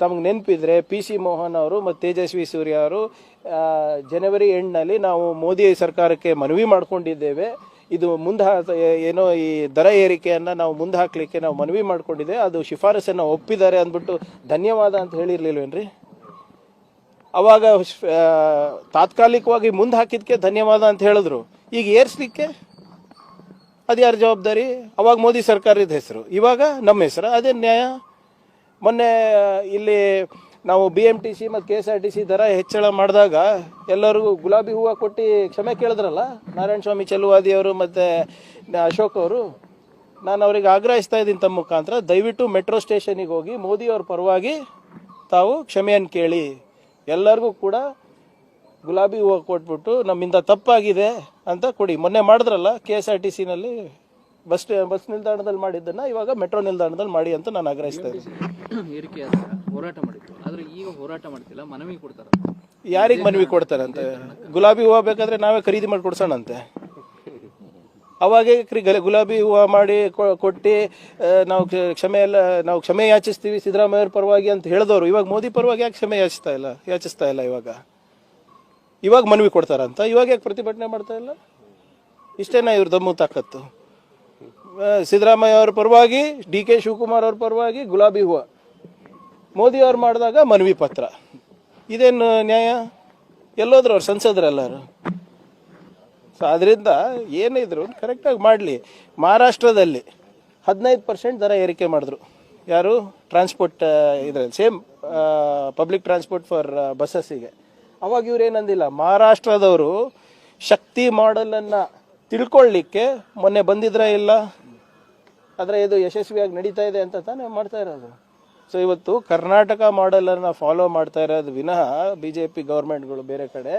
ತಮಗೆ ನೆನಪಿದ್ರೆ P C Mohan ಅವರು ಮತ್ತು ತೇಜಸ್ವಿ ಸೂರ್ಯ ಅವರು ಜನವರಿ ಎಂಡ್ನಲ್ಲಿ ನಾವು ಮೋದಿ ಸರ್ಕಾರಕ್ಕೆ ಮನವಿ ಮಾಡ್ಕೊಂಡಿದ್ದೇವೆ. ಇದು ಮುಂದೆ ಏನೋ ಈ ದರ ಏರಿಕೆಯನ್ನು ನಾವು ಮುಂದೆ ಹಾಕಲಿಕ್ಕೆ ನಾವು ಮನವಿ ಮಾಡಿಕೊಂಡಿದ್ದೆ ಅದು ಶಿಫಾರಸನ್ನು ಒಪ್ಪಿದ್ದಾರೆ ಅಂದ್ಬಿಟ್ಟು ಧನ್ಯವಾದ ಅಂತ ಹೇಳಿರ್ಲಿಲ್ವೇನ್ರಿ? ಅವಾಗ ತಾತ್ಕಾಲಿಕವಾಗಿ ಮುಂದೆ ಹಾಕಿದ್ಕೆ ಧನ್ಯವಾದ ಅಂತ ಹೇಳಿದ್ರು. ಈಗ ಏರ್ಸ್ಲಿಕ್ಕೆ? ಅದು ಯಾರ ಜವಾಬ್ದಾರಿ? ಅವಾಗ ಮೋದಿ ಸರ್ಕಾರದ ಹೆಸರು. ಇವಾಗ ನಮ್ಮ ಹೆಸರು. ಅದೇ ನ್ಯಾಯ? ಮೊನ್ನೆ ಇಲ್ಲಿ ನಾವು ಬಿ ಎಂ ಟಿ ಸಿ ಮತ್ತು K S R T C ದರ ಹೆಚ್ಚಳ ಮಾಡಿದಾಗ ಎಲ್ಲರಿಗೂ ಗುಲಾಬಿ ಹೂವು ಕೊಟ್ಟು ಕ್ಷಮೆ ಕೇಳಿದ್ರಲ್ಲ? ನಾರಾಯಣ ಸ್ವಾಮಿ ಚೆಲುವಾದಿಯವರು ಮತ್ತು ಅಶೋಕ್ ಅವರು. ನಾನು ಅವರಿಗೆ ಆಗ್ರಹಿಸ್ತಾ ಇದ್ದೀನಿ ತಮ್ಮ ಮುಖಾಂತರ. ದಯವಿಟ್ಟು ಮೆಟ್ರೋ ಸ್ಟೇಷನಿಗೆ ಹೋಗಿ ಮೋದಿ ಅವ್ರ ಪರವಾಗಿ ತಾವು ಕ್ಷಮೆಯನ್ನು ಕೇಳಿ. ಎಲ್ಲರಿಗೂ ಕೂಡ ಗುಲಾಬಿ ಹೂವು ಕೊಟ್ಬಿಟ್ಟು ನಮ್ಮಿಂದ ತಪ್ಪಾಗಿದೆ ಅಂತ ಕೊಡಿ. ಮೊನ್ನೆ ಮಾಡಿದ್ರಲ್ಲ ಕೆ ಎಸ್ ಆರ್ ಟಿ ಸಿನಲ್ಲಿ ಬಸ್ ಬಸ್ ನಿಲ್ದಾಣದಲ್ಲಿ ಮಾಡಿದ್ದನ್ನ ಇವಾಗ ಮೆಟ್ರೋ ನಿಲ್ದಾಣದಲ್ಲಿ ಮಾಡಿ ಅಂತ ನಾನು ಆಗ್ರಹಿಸ್ತಾ ಇದ್ದೀನಿ. ಏರಿಕೆ ಹೋರಾಟ ಮಾಡಿದ್ರು. ಆದ್ರೆ ಈಗ ಹೋರಾಟ ಮಾಡ್ತಿಲ್ಲ ಮನವಿ ಕೊಡ್ತಾರ. ಯಾರಿಗೆ ಮನವಿ ಕೊಡ್ತಾರಂತೆ? ಗುಲಾಬಿ ಹೂವು ಬೇಕಾದ್ರೆ ನಾವೇ ಖರೀದಿ ಮಾಡಿ ಕೊಡ್ಸೋಣಂತೆ? ಅವಾಗೇ ಗುಲಾಬಿ ಹೂವು ಮಾಡಿ ಕೊಟ್ಟು ನಾವು ಕ್ಷ- ಕ್ಷಮೆ ಎಲ್ಲ ನಾವು ಕ್ಷಮೆ ಯಾಚಿಸ್ತೀವಿ ಸಿದ್ದರಾಮಯ್ಯವ್ರ ಪರವಾಗಿ ಅಂತ ಹೇಳಿದವರು. ಇವಾಗ ಮೋದಿ ಪರವಾಗಿ ಯಾಕೆ ಕ್ಷಮೆ ಯಾಚಿಸ್ತಾ ಇಲ್ಲ? ಯಾಚಿಸ್ತಾ ಇಲ್ಲ ಇವಾಗ? ಇವಾಗ ಮನವಿ ಕೊಡ್ತಾರಂತ? ಇವಾಗ ಯಾಕೆ ಪ್ರತಿಭಟನೆ ಮಾಡ್ತಾ ಇಲ್ಲ? ಇಷ್ಟೇನಾ ಇವ್ರ ದಮ್ಮು ತಾಕತ್ತು? ಸಿದ್ದರಾಮಯ್ಯ ಅವ್ರ ಪರವಾಗಿ, ಡಿ ಕೆ ಶಿವಕುಮಾರ್ ಅವ್ರ ಪರವಾಗಿ ಗುಲಾಬಿ ಹೂವು. ಮೋದಿ ಅವ್ರು ಮಾಡಿದಾಗ ಮನವಿ ಪತ್ರ. ಇದೇನು ನ್ಯಾಯ? ಎಲ್ಲೋದ್ರು ಅವ್ರು ಸಂಸದರೆಲ್ಲರು? ಸೊ ಅದರಿಂದ ಏನಿದ್ರು ಕರೆಕ್ಟಾಗಿ ಮಾಡಲಿ. ಮಹಾರಾಷ್ಟ್ರದಲ್ಲಿ ಹದಿನೈದು ಪರ್ಸೆಂಟ್ ದರ ಏರಿಕೆ ಮಾಡಿದ್ರು. ಯಾರು? ಟ್ರಾನ್ಸ್ಪೋರ್ಟ್ ಇದರಲ್ಲಿ. ಸೇಮ್ ಪಬ್ಲಿಕ್ ಟ್ರಾನ್ಸ್ಪೋರ್ಟ್ ಫಾರ್ ಬಸ್ಸಸ್ಸಿಗೆ ಅವಾಗ ಇವ್ರು ಏನಂದಿಲ್ಲ ಮಹಾರಾಷ್ಟ್ರದವರು ಶಕ್ತಿ ಮಾಡಲನ್ನು ತಿಳ್ಕೊಳ್ಳಿಕ್ಕೆ ಮೊನ್ನೆ ಬಂದಿದ್ರ ಇಲ್ಲ? ಆದರೆ ಇದು ಯಶಸ್ವಿಯಾಗಿ ನಡೀತಾ ಇದೆ ಅಂತ ತಾನೇ ಮಾಡ್ತಾ ಇರೋದು. ಸೊ ಇವತ್ತು ಕರ್ನಾಟಕ ಮಾಡೆಲನ್ನು ಫಾಲೋ ಮಾಡ್ತಾ ಇರೋದು ವಿನಃ ಬಿ ಜೆ ಪಿ ಗೌರ್ಮೆಂಟ್ಗಳು ಬೇರೆ ಕಡೆ.